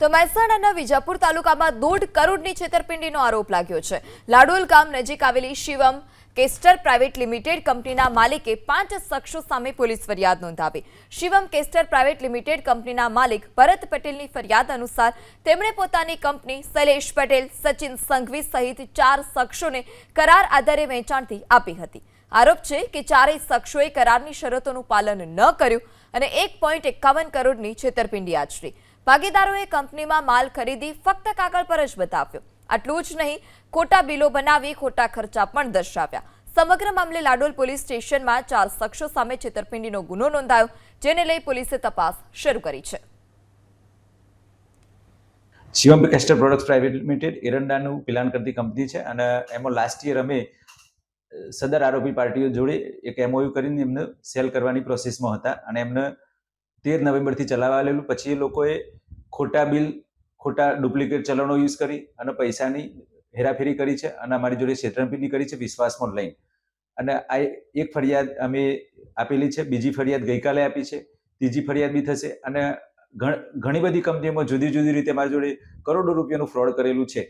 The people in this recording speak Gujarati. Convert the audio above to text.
તો મહેસાણાના વિજાપુર તાલુકામાં દોઢ કરોડની છેતરપિંડીનો આરોપ લાગ્યો છે. લાડોલ ગામ નજીક આવેલી શિવમ કેસ્ટર પ્રાઇવેટ લિમિટેડ કંપનીના માલિકે પાંચ શખ્સો સામે પોલીસ ફરિયાદ નોંધાવી. શિવમ કેસ્ટર પ્રાઇવેટ લિમિટેડ કંપનીના માલિક ભરત પટેલની ફરિયાદ અનુસાર તેમણે પોતાની કંપની શૈલેષ પટેલ, સચિન સંઘવી સહિત ચાર શખ્સોને કરાર આધારે વેચાણથી આપી હતી. આરોપ છે કે ચારેય શખ્સોએ કરારની શરતોનું પાલન ન કર્યું અને એક પોઈન્ટ એકાવન કરોડની છેતરપિંડી આચરી. ભાગીદારોએ કંપનીમાં માલ ખરીદી ફક્ત કાગળ પર જ બતાવ્યો. આટલું જ નહીં, ખોટા બિલો બનાવી ખોટા ખર્ચા પણ દર્શાવ્યા. સમગ્ર મામલે લાડોલ પોલીસ સ્ટેશનમાં ચાર શખ્સો સામે છેતરપિંડીનો ગુનો નોંધાયો, જેને લઈ પોલીસે તપાસ શરૂ કરી છે. Shivam castor products private limited, એરંડાનું પિલાન કરતી કંપની છે અને એમાં લાસ્ટ યર અમે સદર આરોપી પાર્ટીઓ જોડે એક એમઓયુ કરીને એમને સેલ કરવાની પ્રોસેસમાં હતા અને એમને તેર નવેમ્બરથી ચલાવવા લેલું પછી એ લોકોએ ખોટા બિલ, ખોટા ડુપ્લિકેટ ચલણો યુઝ કરી અને પૈસાની હેરાફેરી કરી છે અને અમારી જોડે છેતરપિંડી કરી છે વિશ્વાસમાં લઈને અને આ એક ફરિયાદ અમે આપેલી છે, બીજી ફરિયાદ ગઈકાલે આપી છે, ત્રીજી ફરિયાદ બી થશે અને ઘણ- બધી કંપનીઓમાં જુદી જુદી રીતે મારી જોડે કરોડો રૂપિયાનું ફ્રોડ કરેલું છે.